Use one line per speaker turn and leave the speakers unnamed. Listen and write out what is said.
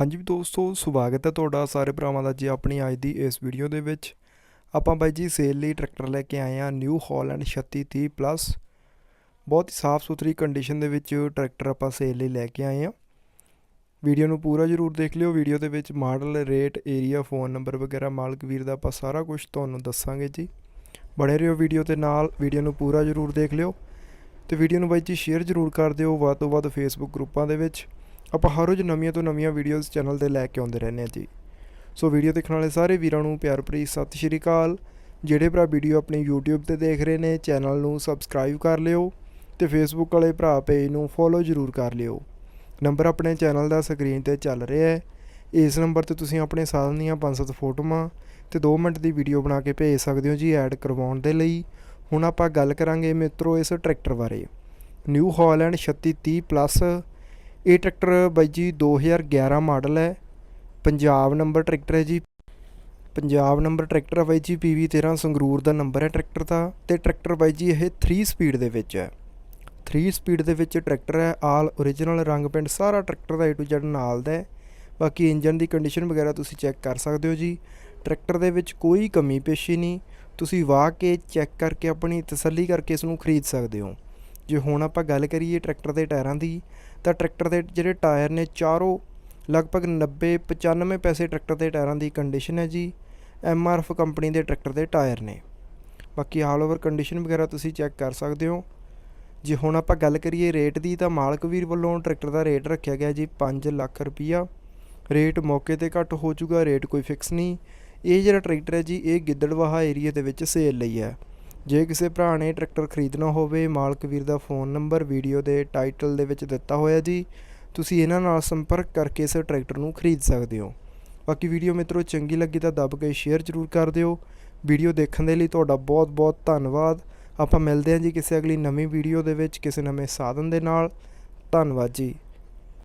ਹਾਂਜੀ ਦੋਸਤੋ, ਸਵਾਗਤ ਹੈ ਤੁਹਾਡਾ ਸਾਰੇ ਭਰਾਵਾਂ ਦਾ ਜੀ ਆਪਣੀ ਅੱਜ ਦੀ ਇਸ ਵੀਡੀਓ ਦੇ ਵਿੱਚ। ਆਪਾਂ ਬਾਈ ਜੀ ਸੇਲ ਲਈ ਟਰੈਕਟਰ ਲੈ ਕੇ ਆਏ ਆ ਨਿਊ ਹਾਲੈਂਡ 3630 ਪਲੱਸ ਬਹੁਤ ਹੀ ਸਾਫ਼ ਸੁਥਰੀ ਕੰਡੀਸ਼ਨ ਦੇ ਵਿੱਚ ਟਰੈਕਟਰ ਆਪਾਂ ਸੇਲ ਲਈ ਲੈ ਕੇ ਆਏ ਆ ਵੀਡੀਓ ਨੂੰ ਪੂਰਾ ਜ਼ਰੂਰ ਦੇਖ ਲਿਓ। ਵੀਡੀਓ ਦੇ ਵਿੱਚ model rate area phone number ਵਗੈਰਾ, ਮਾਲਕ ਵੀਰ ਦਾ ਆਪਾਂ ਸਾਰਾ ਕੁਝ ਤੁਹਾਨੂੰ ਦੱਸਾਂਗੇ ਜੀ। ਬਣੇ ਰਹੋ ਵੀਡੀਓ ਦੇ ਨਾਲ ਵੀਡੀਓ ਨੂੰ ਪੂਰਾ ਜ਼ਰੂਰ ਦੇਖ ਲਿਓ। ਤੇ ਵੀਡੀਓ ਨੂੰ ਬਾਈ ਜੀ ਸ਼ੇਅਰ ਜ਼ਰੂਰ ਕਰ ਦਿਓ। ਵੱਧ ਤੋਂ ਵੱਧ ਫੇਸਬੁੱਕ ਗਰੁੱਪਾਂ ਦੇ ਵਿੱਚ। ਆਪਾਂ ਹਰ ਰੋਜ਼ ਨਵੀਆਂ ਤੋਂ ਨਵੀਆਂ ਵੀਡੀਓਜ਼ ਚੈਨਲ ਤੇ ਲੈ ਕੇ ਆਉਂਦੇ ਰਹਿੰਦੇ ਹਾਂ ਜੀ। ਸੋ ਵੀਡੀਓ ਦੇਖਣ ਵਾਲੇ ਸਾਰੇ ਵੀਰਾਂ ਨੂੰ ਪਿਆਰ ਭਰੀ ਸਤਿ ਸ਼੍ਰੀ ਅਕਾਲ। ਜਿਹੜੇ ਭਰਾ ਵੀਡੀਓ ਆਪਣੀ YouTube ਤੇ ਦੇਖ ਰਹੇ ਨੇ ਚੈਨਲ ਨੂੰ ਸਬਸਕ੍ਰਾਈਬ ਕਰ ਲਿਓ ਤੇ Facebook ਵਾਲੇ ਭਰਾ ਪੇਜ ਨੂੰ ਫੋਲੋ ਜ਼ਰੂਰ ਕਰ ਲਿਓ। ਨੰਬਰ ਆਪਣੇ ਚੈਨਲ ਦਾ ਸਕਰੀਨ ਤੇ ਚੱਲ ਰਿਹਾ ਹੈ। ਇਸ ਨੰਬਰ ਤੇ ਤੁਸੀਂ ਆਪਣੇ ਸਾਧਨ ਦੀਆਂ 5-7 ਫੋਟੋਆਂ ਤੇ 2 ਮਿੰਟ ਦੀ ਵੀਡੀਓ ਬਣਾ ਕੇ ਭੇਜ ਸਕਦੇ ਹੋ ਜੀ ਐਡ ਕਰਵਾਉਣ ਦੇ ਲਈ। ਹੁਣ ਆਪਾਂ ਗੱਲ ਕਰਾਂਗੇ ਮਿੱਤਰੋ ਇਸ ਟਰੈਕਟਰ ਬਾਰੇ। ਨਿਊ ਹਾਲੈਂਡ 3630 ਪਲੱਸ ਇਹ ਟਰੈਕਟਰ ਬਾਈ ਜੀ 2011 ਮਾਡਲ ਹੈ। ਪੰਜਾਬ ਨੰਬਰ ਟਰੈਕਟਰ ਹੈ ਜੀ। ਪੰਜਾਬ ਨੰਬਰ ਟਰੈਕਟਰ ਹੈ ਬਾਈ ਜੀ PV 13 ਸੰਗਰੂਰ ਦਾ ਨੰਬਰ ਹੈ ਟਰੈਕਟਰ ਦਾ ਤੇ ਟਰੈਕਟਰ ਬਾਈ ਜੀ ਇਹ 3 ਸਪੀਡ ਦੇ ਵਿੱਚ ਹੈ। 3 ਸਪੀਡ ਦੇ ਵਿੱਚ ਟਰੈਕਟਰ ਹੈ, ਆਲ origignal ਰੰਗ ਪਿੰਡ ਸਾਰਾ ਟਰੈਕਟਰ ਦਾ A to Z ਨਾਲ ਦਾ ਹੈ। ਬਾਕੀ ਇੰਜਨ ਦੀ ਕੰਡੀਸ਼ਨ ਵਗੈਰਾ ਤੁਸੀਂ ਚੈੱਕ ਕਰ ਸਕਦੇ ਹੋ ਜੀ। ਟਰੈਕਟਰ ਦੇ ਵਿੱਚ ਕੋਈ ਕਮੀ ਪੇਸ਼ੀ ਨਹੀਂ। ਤੁਸੀਂ ਵਾਹ ਕੇ ਚੈੱਕ ਕਰਕੇ ਆਪਣੀ ਤਸੱਲੀ ਕਰਕੇ ਇਸ ਨੂੰ ਖਰੀਦ ਸਕਦੇ ਹੋ। ਜੇ ਹੁਣ ਆਪਾਂ ਗੱਲ ਕਰੀਏ ਟਰੈਕਟਰ ਦੇ ਟਾਇਰਾਂ ਦੀ ਤਾਂ ਟਰੈਕਟਰ ਦੇ ਜਿਹੜੇ ਟਾਇਰ ਨੇ ਚਾਰੋਂ ਲਗਭਗ 90 95 ਪੈਸੇ ਟਰੈਕਟਰ ਦੇ ਟਾਇਰਾਂ ਦੀ ਕੰਡੀਸ਼ਨ ਹੈ ਜੀ। ਐਫ ਕੰਪਨੀ ਦੇ ਟਰੈਕਟਰ ਦੇ ਟਾਇਰ ਨੇ। ਬਾਕੀ ਆਲ ਓਵਰ ਕੰਡੀਸ਼ਨ ਵਗੈਰਾ ਤੁਸੀਂ ਚੈੱਕ ਕਰ ਸਕਦੇ ਹੋ। ਜੇ ਹੁਣ ਆਪਾਂ ਗੱਲ ਕਰੀਏ ਰੇਟ ਦੀ ਤਾਂ ਮਾਲਕ ਵੀਰ ਵੱਲੋਂ ਟਰੈਕਟਰ ਦਾ ਰੇਟ ਰੱਖਿਆ ਗਿਆ ਜੀ 5 ਲੱਖ ਰੁਪਈਆ। ਰੇਟ ਮੌਕੇ ਤੇ ਘੱਟ ਹੋ ਜਾਊਗਾ ਰੇਟ ਕੋਈ ਫਿਕਸ ਨਹੀਂ। ਇਹ ਜਿਹੜਾ ਟਰੈਕਟਰ ਹੈ ਜੀ, ਇਹ ਗਿੱਦੜਵਾਹਾ ਏਰੀਆ ਦੇ ਵਿੱਚ ਸੇਲ ਲਈ ਹੈ। ਜੇ ਕਿਸੇ ਭਰਾ ਨੇ ਟਰੈਕਟਰ ਖਰੀਦਣਾ ਹੋਵੇ, ਮਾਲਕ ਵੀਰ ਦਾ ਫੋਨ ਨੰਬਰ, ਵੀਡੀਓ ਦੇ ਟਾਈਟਲ ਦੇ ਵਿੱਚ ਦਿੱਤਾ ਹੋਇਆ ਜੀ। ਤੁਸੀਂ ਇਹਨਾਂ ਨਾਲ ਸੰਪਰਕ ਕਰਕੇ ਇਸ ਟਰੈਕਟਰ ਨੂੰ ਖਰੀਦ ਸਕਦੇ ਹੋ। ਬਾਕੀ ਵੀਡੀਓ ਮਿੱਤਰੋ, ਚੰਗੀ ਲੱਗੀ ਤਾਂ ਦੱਬ ਕੇ ਸ਼ੇਅਰ ਜ਼ਰੂਰ ਕਰ ਦਿਓ। ਵੀਡੀਓ ਦੇਖਣ ਦੇ ਲਈ ਤੁਹਾਡਾ ਬਹੁਤ ਬਹੁਤ ਧੰਨਵਾਦ। ਆਪਾਂ ਮਿਲਦੇ ਹਾਂ ਜੀ ਕਿਸੇ ਅਗਲੀ ਨਵੀਂ ਵੀਡੀਓ ਦੇ ਵਿੱਚ, ਕਿਸੇ ਨਵੇਂ ਸਾਧਨ ਦੇ ਨਾਲ। ਧੰਨਵਾਦ ਜੀ।